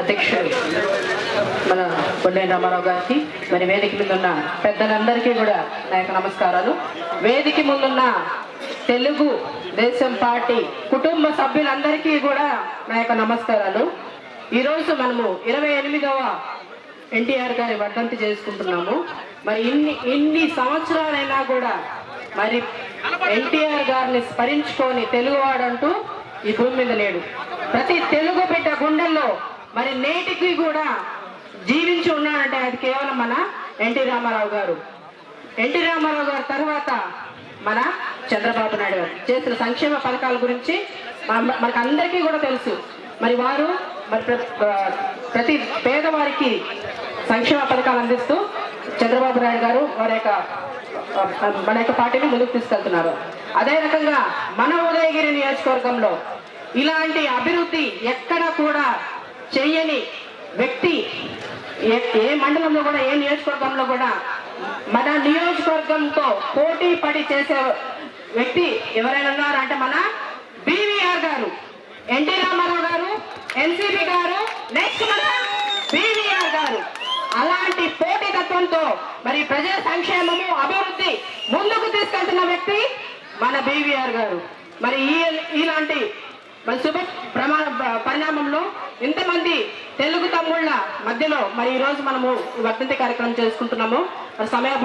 అధ్యక్షుడు మన కొండేని రామారావు గారికి మరి వేదిక మీద ఉన్న పెద్దలందరికీ కూడా నా యొక్క నమస్కారాలు. వేదిక ముందున్న తెలుగు దేశం పార్టీ కుటుంబ సభ్యులందరికీ కూడా నా యొక్క నమస్కారాలు. ఈరోజు మనము ఇరవై ఎనిమిదవ ఎన్టీఆర్ గారి వర్ధంతి చేసుకుంటున్నాము. మరి ఇన్ని ఇన్ని సంవత్సరాలైనా కూడా మరి ఎన్టీఆర్ గారిని స్మరించుకొని తెలుగువాడంటూ ఈ భూమి మీద లేడు. ప్రతి తెలుగు బిడ్డ గుండెల్లో మరి నేటికి కూడా జీవించి ఉన్నాడంటే అది కేవలం మన ఎన్టీ రామారావు గారు. ఎన్టీ రామారావు గారి తర్వాత మన చంద్రబాబు నాయుడు గారు. చేసిన సంక్షేమ పథకాల గురించి మనకు అందరికీ కూడా తెలుసు. మరి వారు మరి ప్రతి పేదవారికి సంక్షేమ పథకాలు అందిస్తూ చంద్రబాబు నాయుడు గారు వారి యొక్క మన యొక్క పార్టీని ముందుకు తీసుకెళ్తున్నారు. అదే రకంగా మన ఉదయగిరి నియోజకవర్గంలో ఇలాంటి అభివృద్ధి ఎక్కడ కూడా చేయని వ్యక్తి ఏ- ఏ మండలంలో కూడా ఏ నియోజకవర్గంలో కూడా మన నియోజకవర్గంతో పోటీ పడి చేసే వ్యక్తి ఎవరైనా ఉన్నారు? అంటే మన బీవీఆర్ గారు ఎన్టీ రామారావు గారు ఎన్సీపీ గారు నెక్స్ట్ మన బీవీఆర్ గారు. అలాంటి పోటీతత్వంతో మరి ప్రజల సంక్షేమము అభివృద్ధి ముందుకు తీసుకెళ్తున్న వ్యక్తి మన బీవీఆర్ గారు. మరి ఈ ఇలాంటి మరి శుభ ఇంతమంది తెలుగు తమ్ముళ్ళ మధ్యలో మరి ఈ రోజు మనము వర్ధంతి కార్యక్రమం చేసుకుంటున్నాము. మరి సమయాభావం